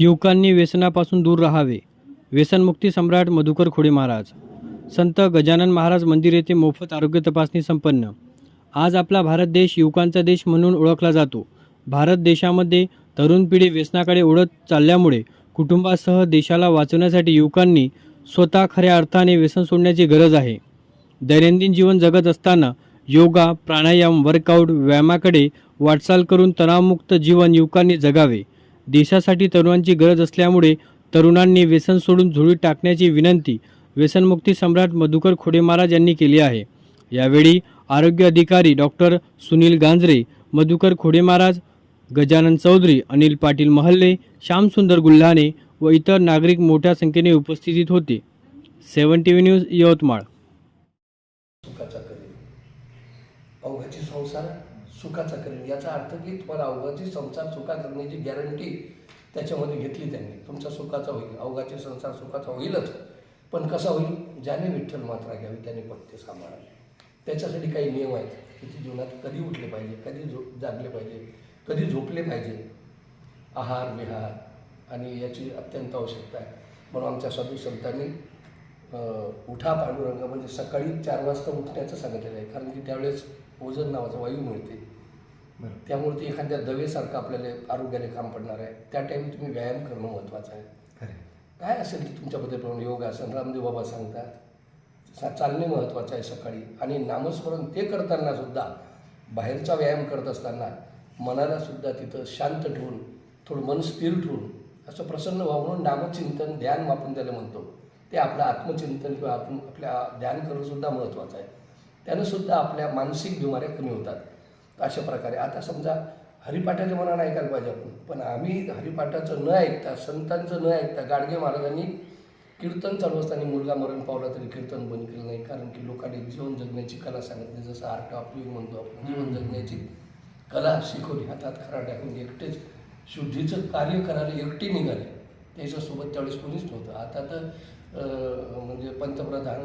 युवकांनी व्यसनापासून दूर राहावे. व्यसनमुक्ती सम्राट मधुकर खोडे महाराज. संत गजानन महाराज मंदिर येथे मोफत आरोग्य तपासणी संपन्न. आज आपला भारत देश युवकांचा देश म्हणून ओळखला जातो. भारत देशामध्ये तरुण पिढी व्यसनाकडे ओढत चालल्यामुळे कुटुंबासह देशाला वाचवण्यासाठी युवकांनी स्वतः खऱ्या अर्थाने व्यसन सोडण्याची गरज आहे. दैनंदिन जीवन जगत असताना योगा प्राणायाम वर्कआउट व्यायामाकडे वाटचाल करून तणावमुक्त जीवन युवकांनी जगावे. देशासाठी तरुणांची गरज असल्यामुळे तरुणांनी व्यसन सोडून झोळी टाकण्याची विनंती व्यसनमुक्ती सम्राट मधुकर खोडे महाराज यांनी केली आहे. यावेळी आरोग्य अधिकारी डॉक्टर सुनील गांजरे मधुकर खोडे महाराज गजानन चौधरी अनिल पाटील महल्ले श्यामसुंदर गुल्हाने व इतर नागरिक मोठ्या संख्येने उपस्थितीत होते. Seven T V news Yavatmal. सुखाचा करेल अवघाची संसार सुखाचा करेल याचा अर्थ की तुम्हाला अवघाची संसार सुखा करण्याची गॅरंटी त्याच्यामध्ये घेतली त्यांनी. तुमचा सुखाचा होईल. अवघाची संसार सुखाचा होईलच. पण कसा होईल? ज्याने विठ्ठल मात्रा घ्यावी त्याने पत्ते सांभाळावे. त्याच्यासाठी काही नियम आहेत की जीवनात कधी उठले पाहिजे कधी झो जागले पाहिजे. कधी झोपले पाहिजे? आहार विहार आणि याची अत्यंत आवश्यकता आहे. म्हणून आमच्या साधू संतांनी उठा पांडुरंग म्हणजे सकाळी चार वाजता उठण्याचं सांगितलेलं आहे. कारण की त्यावेळेस ओझन नावाचा वायू मिळते. त्यामुळे ते एखाद्या दवेसारखं आपल्याला आरोग्याने काम पडणार आहे. त्या टाईमी तुम्ही व्यायाम करणं महत्त्वाचं आहे. काय असेल ते तुमच्याबद्दल प्रमाण योगासन? रामदेव बाबा सांगतात चालणे महत्त्वाचं आहे सकाळी. आणि नामस्मरण ते करताना सुद्धा बाहेरचा व्यायाम करत असताना मनाला सुद्धा तिथं शांत ठेवून थोडं मन स्थिर ठेवून असं प्रसन्न व्हावं म्हणून नामचिंतन ध्यान आपण त्याला म्हणतो. ते आपलं आत्मचिंतन किंवा आपण आपल्या ध्यान करणंसुद्धा महत्त्वाचं आहे. त्यानं सुद्धा आपल्या मानसिक बिमाऱ्या कमी होतात. अशा प्रकारे. आता समजा हरिपाठाच्या मनानं ऐकायला पाहिजे आपण. पण आम्ही हरिपाठाचं न ऐकता संतांचं न ऐकता गाडगे महाराजांनी कीर्तन चालू असताना मुलगा मरण पावला तरी कीर्तन बंद केलं नाही. कारण की लोकांनी जीवन जगण्याची कला सांगितली. जसं आर्ट ऑफ लिव्हिंग म्हणतो आपण जीवन जगण्याची. कला शिकवली. हातात खरा टाकून एकटेच शुद्धीचं कार्य करायला एकटे निघाले. त्याच्यासोबत त्यावेळेस कोणीच नव्हतं. आता तर म्हणजे पंतप्रधान